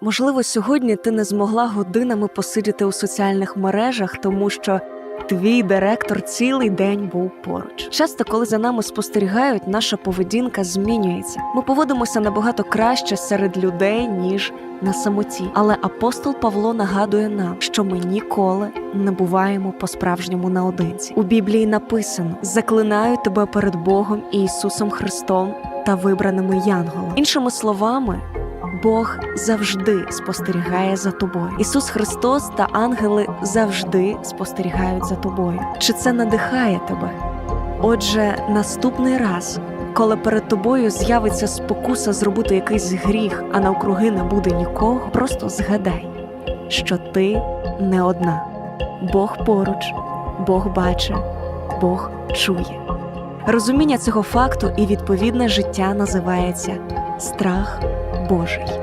Можливо, сьогодні ти не змогла годинами посидіти у соціальних мережах, тому що твій директор цілий день був поруч. Часто, коли за нами спостерігають, наша поведінка змінюється. Ми поводимося набагато краще серед людей, ніж на самоті. Але апостол Павло нагадує нам, що ми ніколи не буваємо по-справжньому наодинці. У Біблії написано: заклинаю тебе перед Богом і Ісусом Христом та вибраними янголами. Іншими словами. Бог завжди спостерігає за тобою. Ісус Христос та ангели завжди спостерігають за тобою. Чи це надихає тебе? Отже, наступний раз, коли перед тобою з'явиться спокуса зробити якийсь гріх, а навкруги не буде нікого, просто згадай, що ти не одна. Бог поруч, Бог бачить, Бог чує. Розуміння цього факту і відповідне життя називається страх Божий.